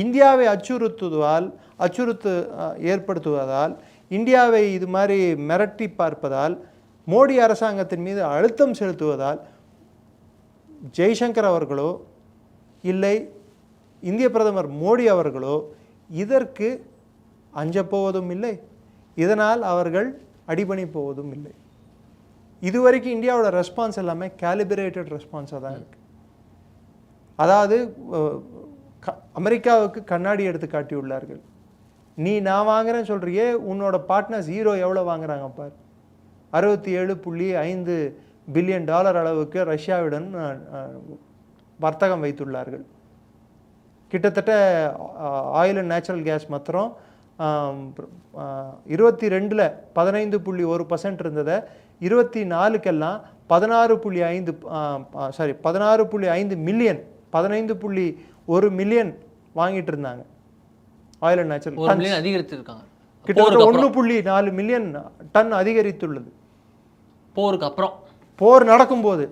இந்தியாவை அச்சுறுத்துவதால் அச்சுறுத்து ஏற்படுத்துவதால் இந்தியாவை இது மாதிரி மிரட்டி பார்ப்பதால் மோடி அரசாங்கத்தின் மீது அழுத்தம் செலுத்துவதால் ஜெய்சங்கர் அவர்களோ இல்லை இந்திய பிரதமர் மோடி அவர்களோ இதற்கு அஞ்சப் போவதும் இல்லை. இதனால் அவர்கள் அடிபணி போவதும் இல்லை. இதுவரைக்கும் இந்தியாவோட ரெஸ்பான்ஸ் எல்லாமே கேலிபரேட்டட் ரெஸ்பான்ஸாக தான் இருக்குது அதாவது க- அமெரிக்காவுக்கு கண்ணாடி எடுத்து காட்டியுள்ளார்கள். நீ நான் வாங்குறேன்னு சொல்கிறியே உன்னோட பார்ட்னர்ஸ் ஹீரோ எவ்வளோ வாங்குறாங்க பார். அறுபத்தி ஏழு புள்ளி ஐந்து பில்லியன் டாலர் அளவுக்கு ரஷ்யாவுடன் வர்த்தகம் வைத்துள்ளார்கள். கிட்டத்தட்ட ஆயில் அண்ட் நேச்சுரல் கேஸ் மாத்திரம் இருபத்தி ரெண்டில் பதினைந்து புள்ளி ஒரு பர்சன்ட் இருந்ததை இருபத்தி நாலுக்கெல்லாம் பதினாறு புள்ளி ஐந்து சாரி பதினாறு புள்ளி ஐந்து மில்லியன் பதினைந்து புள்ளி ஒரு மில்லியன் வாங்கிட்டு இருந்தாங்க ஆயில் அண்ட் நேச்சுரல் அதிகரித்திருக்காங்க. கிட்டத்தட்ட ஒன்று புள்ளி நாலு மில்லியன் டன் அதிகரித்துள்ளது. போருக்கு அப்புறம். போர் நடக்கும்போது.